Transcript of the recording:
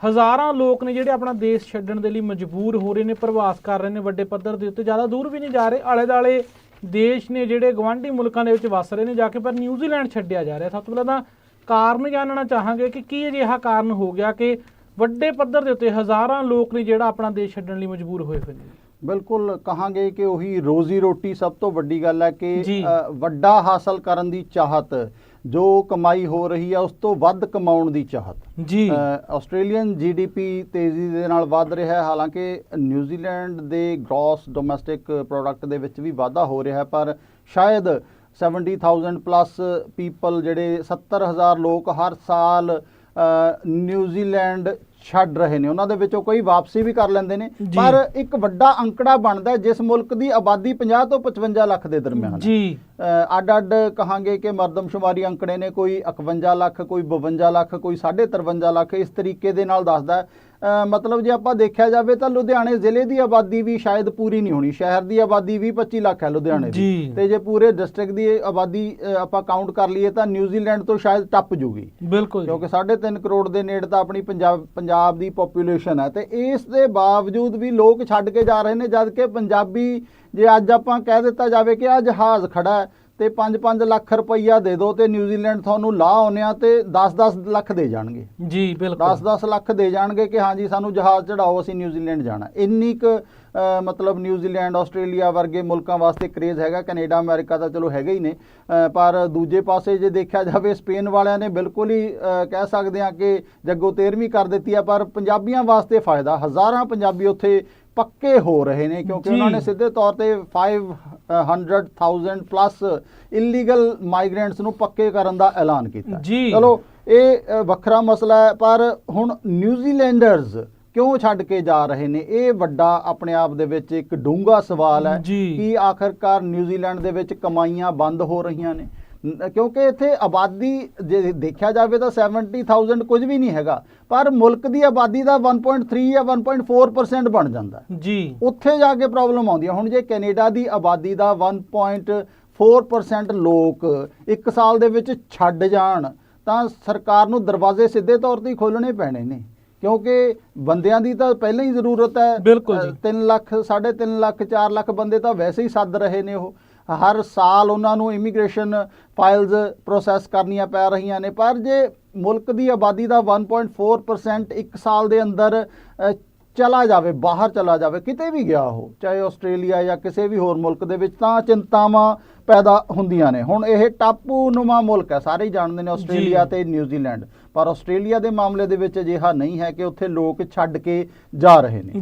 ਹਜ਼ਾਰਾਂ ਲੋਕ ਨੇ ਜਿਹੜੇ ਆਪਣਾ ਦੇਸ਼ ਛੱਡਣ ਦੇ ਲਈ ਮਜਬੂਰ ਹੋ ਰਹੇ ਨੇ ਪ੍ਰਵਾਸ ਕਰ ਰਹੇ ਨੇ ਵੱਡੇ ਪੱਧਰ ਦੇ ਉੱਤੇ। ਜ਼ਿਆਦਾ ਦੂਰ ਵੀ ਨਹੀਂ ਜਾ ਰਹੇ। ਆਲੇ ਦਾਲੇ ਦੇਸ਼ ਨੇ ਜਿਹੜੇ ਗਵਾਂਢੀ ਮੁਲਕਾਂ ਦੇ ਵਿੱਚ ਵਸ ਰਹੇ ਨੇ ਜਾ ਕੇ ਪਰ ਨਿਊਜ਼ੀਲੈਂਡ ਛੱਡਿਆ ਜਾ ਰਿਹਾ। ਸਭ ਤੋਂ ਪਹਿਲਾਂ ਤਾਂ ਕਾਰਨ ਜਾਣਨਾ ਚਾਹਾਂਗੇ ਕਿ ਕੀ ਅਜਿਹਾ ਕਾਰਨ ਹੋ ਗਿਆ ਕਿ ਵੱਡੇ ਪੱਧਰ ਦੇ ਉੱਤੇ ਹਜ਼ਾਰਾਂ ਲੋਕ ਨੇ ਜਿਹੜਾ ਆਪਣਾ ਦੇਸ਼ ਛੱਡਣ ਲਈ ਮਜਬੂਰ ਹੋਏ ਹੋਏ ਨੇ। ਬਿਲਕੁਲ ਕਹਾਂਗੇ ਕਿ ਉਹੀ ਰੋਜ਼ੀ ਰੋਟੀ ਸਭ ਤੋਂ ਵੱਡੀ ਗੱਲ ਹੈ ਕਿ ਵੱਡਾ ਹਾਸਲ ਕਰਨ ਦੀ ਚਾਹਤ। ਜੋ ਕਮਾਈ ਹੋ ਰਹੀ ਹੈ ਉਸ ਤੋਂ ਵੱਧ ਕਮਾਉਣ ਦੀ ਚਾਹਤ। ਜੀ। ਆਸਟ੍ਰੇਲੀਅਨ ਜੀਡੀਪੀ ਤੇਜ਼ੀ ਦੇ ਨਾਲ ਵੱਧ ਰਿਹਾ ਹੈ। ਹਾਲਾਂਕਿ ਨਿਊਜ਼ੀਲੈਂਡ ਦੇ ਗ੍ਰੋਸ ਡੋਮੈਸਟਿਕ ਪ੍ਰੋਡਕਟ ਦੇ ਵਿੱਚ ਵੀ ਵਾਧਾ ਹੋ ਰਿਹਾ ਹੈ ਪਰ ਸ਼ਾਇਦ 70000 ਪਲੱਸ ਪੀਪਲ ਜਿਹੜੇ 70000 ਲੋਕ ਹਰ ਸਾਲ ਨਿਊਜ਼ੀਲੈਂਡ ਛੱਡ ਰਹੇ ਨੇ। ਉਹਨਾਂ ਦੇ ਵਿੱਚੋਂ ਕਈ ਵਾਪਸੀ ਵੀ ਕਰ ਲੈਂਦੇ ਨੇ। ਪਰ ਇੱਕ ਵੱਡਾ ਅੰਕੜਾ ਬਣਦਾ ਜਿਸ ਮੁਲਕ ਦੀ ਆਬਾਦੀ 50 ਤੋਂ 55 ਲੱਖ ਦੇ ਦਰਮਿਆਨ ਹੈ। ਜੀ। ਅੱਡ ਅੱਡ ਕਹਾਂਗੇ ਕਿ ਮਰਦਮਸ਼ੁਮਾਰੀ ਅੰਕੜੇ ਨੇ ਕੋਈ 51 ਲੱਖ ਕੋਈ 52 ਲੱਖ ਕੋਈ 53 ਲੱਖ ਇਸ ਤਰੀਕੇ ਦੇ ਨਾਲ ਦੱਸਦਾ ਮਤਲਬ ਜੇ ਆਪਾਂ ਦੇਖਿਆ ਜਾਵੇ ਤਾਂ ਲੁਧਿਆਣੇ ਜ਼ਿਲ੍ਹੇ ਦੀ ਆਬਾਦੀ ਵੀ ਸ਼ਾਇਦ ਪੂਰੀ ਨਹੀਂ ਹੋਣੀ ਸ਼ਹਿਰ ਦੀ ਆਬਾਦੀ ਵੀ 25 ਲੱਖ ਹੈ ਲੁਧਿਆਣੇ ਦੀ। ਤੇ ਜੇ ਪੂਰੇ ਡਿਸਟ੍ਰਿਕਟ ਦੀ ਆਬਾਦੀ ਆਪਾਂ ਕਾਊਂਟ ਕਰ ਲਈਏ ਤਾਂ ਨਿਊਜ਼ੀਲੈਂਡ ਤੋਂ ਸ਼ਾਇਦ ਟੱਪ ਜੂਗੀ ਬਿਲਕੁਲ। ਕਿਉਂਕਿ 3.5 ਕਰੋੜ ਦੇ ਨੇੜੇ ਤਾਂ ਆਪਣੀ ਪੰਜਾਬ ਪੰਜਾਬ ਦੀ ਪੋਪੂਲੇਸ਼ਨ ਹੈ ਤੇ ਇਸ ਦੇ ਬਾਵਜੂਦ ਵੀ ਲੋਕ ਛੱਡ ਕੇ ਜਾ ਰਹੇ ਨੇ ਜਦ ਕਿ ਪੰਜਾਬੀ ਜੇ ਅੱਜ ਆਪਾਂ ਕਹਿ ਦਿੱਤਾ ਜਾਵੇ ਕਿ ਆ ਜਹਾਜ਼ ਖੜਾ ਹੈ ਤੇ 5-5 ਲੱਖ ਰੁਪਈਆ ਦੇ ਦਿਓ ਤੇ ਨਿਊਜ਼ੀਲੈਂਡ ਤੁਹਾਨੂੰ ਲਾ ਆਉਂਦੇ ਆ ਤੇ 10-10 ਲੱਖ ਦੇ ਜਾਣਗੇ। ਜੀ ਬਿਲਕੁਲ। 10-10 ਲੱਖ ਦੇ ਜਾਣਗੇ ਕਿ ਹਾਂਜੀ ਸਾਨੂੰ ਜਹਾਜ਼ ਚੜਾਓ ਅਸੀਂ ਨਿਊਜ਼ੀਲੈਂਡ ਜਾਣਾ। ਇੰਨੀ ਕੁ ਮਤਲਬ ਨਿਊਜ਼ੀਲੈਂਡ ਆਸਟ੍ਰੇਲੀਆ ਵਰਗੇ ਮੁਲਕਾਂ ਵਾਸਤੇ ਕਰੇਜ਼ ਹੈਗਾ ਕੈਨੇਡਾ ਅਮਰੀਕਾ ਤਾਂ ਚਲੋ ਹੈਗਾ ਹੀ ਨੇ ਪਰ ਦੂਜੇ ਪਾਸੇ ਜੇ ਦੇਖਿਆ ਜਾਵੇ ਸਪੇਨ ਵਾਲਿਆਂ ਨੇ ਬਿਲਕੁਲ ਹੀ ਕਹਿ ਸਕਦੇ ਹਾਂ ਕਿ ਜੱਗੋ ਤੇਰਵੀਂ ਕਰ ਦਿੱਤੀ ਆ ਪਰ ਪੰਜਾਬੀਆਂ ਵਾਸਤੇ ਫਾਇਦਾ। ਹਜ਼ਾਰਾਂ ਪੰਜਾਬੀ ਉੱਥੇ ਪੱਕੇ ਹੋ ਰਹੇ ਨੇ ਕਿਉਂਕਿ। ਉਹਨਾਂ ਨੇ ਸਿੱਧੇ ਤੌਰ ਤੇ 500000 ਪਲੱਸ ਇਲੀਗਲ ਮਾਈਗ੍ਰੈਂਟਸ ਨੂੰ ਪੱਕੇ ਕਰਨ ਦਾ ਐਲਾਨ ਕੀਤਾ। ਚਲੋ ਇਹ ਵੱਖਰਾ ਮਸਲਾ ਹੈ ਪਰ ਹੁਣ ਨਿਊਜ਼ੀਲੈਂਡਰਸ ਕਿਉਂ ਛੱਡ ਕੇ ਜਾ ਰਹੇ ਨੇ ਇਹ ਵੱਡਾ ਆਪਣੇ ਆਪ ਦੇ ਵਿੱਚ ਇੱਕ ਡੂੰਘਾ ਸਵਾਲ ਹੈ। ਕਿ ਆਖਰਕਾਰ ਨਿਊਜ਼ੀਲੈਂਡ ਦੇ ਵਿੱਚ ਕਮਾਈਆਂ ਬੰਦ ਹੋ ਰਹੀਆਂ ਨ- ਕਿਉਂਕਿ ਇੱਥੇ ਆਬਾਦੀ ਜੇ ਦੇਖਿਆ ਜਾਵੇ ਤਾਂ 70000 ਕੁਝ ਵੀ ਨਹੀਂ ਹੈਗਾ ਪਰ ਮੁਲਕ ਦੀ ਆਬਾਦੀ ਦਾ 1.3 ਜਾਂ 1.4% ਬਣ ਜਾਂਦਾ ਜੀ। ਉੱਥੇ ਜਾ ਕੇ ਪ੍ਰੋਬਲਮ ਆਉਂਦੀ ਹੈ। ਹੁਣ ਜੇ ਕੈਨੇਡਾ ਦੀ ਆਬਾਦੀ ਦਾ 1.4% ਲੋਕ ਇੱਕ ਸਾਲ ਦੇ ਵਿੱਚ ਛੱਡ ਜਾਣ ਤਾਂ ਸਰਕਾਰ ਨੂੰ ਦਰਵਾਜ਼ੇ ਸਿੱਧੇ ਤੌਰ ਤੇ ਹੀ ਖੋਲਣੇ ਪੈਣੇ ਨੇ। ਕਿਉਂਕਿ ਬੰਦਿਆਂ ਦੀ ਤਾਂ ਪਹਿਲਾਂ ਹੀ ਜ਼ਰੂਰਤ ਹੈ। ਬਿਲਕੁਲ ਜੀ। 3 ਲੱਖ 3.5 ਲੱਖ 4 ਲੱਖ ਬੰਦੇ ਤਾਂ ਵੈਸੇ ਹੀ ਸੱਦ ਰਹੇ ਨੇ ਉਹ। ਹਰ ਸਾਲ ਉਹਨਾਂ ਨੂੰ ਇਮੀਗ੍ਰੇਸ਼ਨ ਫਾਈਲਸ ਪ੍ਰੋਸੈਸ ਕਰਨੀਆਂ ਪੈ ਰਹੀਆਂ ਨੇ ਪਰ ਜੇ ਮੁਲਕ ਦੀ ਆਬਾਦੀ ਦਾ 1.4% ਇੱਕ ਸਾਲ ਦੇ ਅੰਦਰ ਚਲਾ ਜਾਵੇ ਬਾਹਰ ਚਲਾ ਜਾਵੇ ਕਿਤੇ ਵੀ ਗਿਆ ਉਹ ਚਾਹੇ ਆਸਟ੍ਰੇਲੀਆ ਜਾਂ ਕਿਸੇ ਵੀ ਹੋਰ ਮੁਲਕ ਦੇ ਵਿੱਚ ਤਾਂ ਚਿੰਤਾਵਾਂ ਪੈਦਾ ਹੁੰਦੀਆਂ ਨੇ ਹੁਣ ਇਹ ਟਾਪੂ ਨੁਮਾ ਮੁਲਕ ਹੈ ਸਾਰੇ ਹੀ ਜਾਣਦੇ ਨੇ ਆਸਟ੍ਰੇਲੀਆ। ਤੇ ਨਿਊਜ਼ੀਲੈਂਡ ਪਰ ਆਸਟ੍ਰੇਲੀਆ ਦੇ ਮਾਮਲੇ ਦੇ ਵਿੱਚ ਅਜਿਹਾ ਨਹੀਂ ਹੈ ਕਿ ਉੱਥੇ ਲੋਕ ਛੱਡ ਕੇ ਜਾ ਰਹੇ ਨੇ